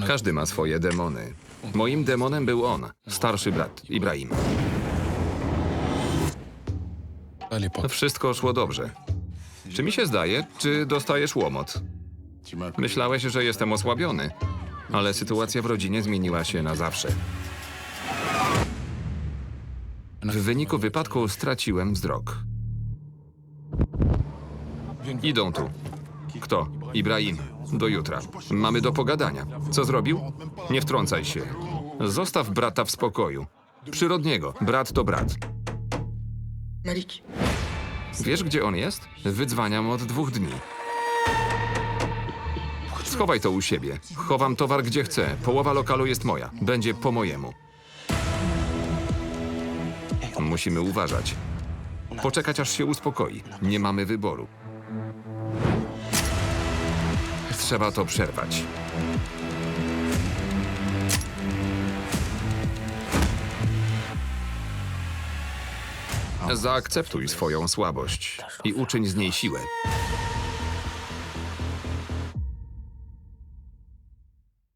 Każdy ma swoje demony. Moim demonem był on, starszy brat, Ibrahim. Wszystko szło dobrze. Czy mi się zdaje, czy dostajesz łomot? Myślałeś, że jestem osłabiony, ale sytuacja w rodzinie zmieniła się na zawsze. W wyniku wypadku straciłem wzrok. Idą tu. Kto? Ibrahim. Do jutra. Mamy do pogadania. Co zrobił? Nie wtrącaj się. Zostaw brata w spokoju. Przyrodniego. Brat to brat. Malik, Wiesz, gdzie on jest? Wydzwaniam od dwóch dni. Schowaj to u siebie. Chowam towar gdzie chcę. Połowa lokalu jest moja. Będzie po mojemu. Musimy uważać. Poczekać aż się uspokoi. Nie mamy wyboru. Trzeba to przerwać. Zaakceptuj swoją słabość i uczyń z niej siłę.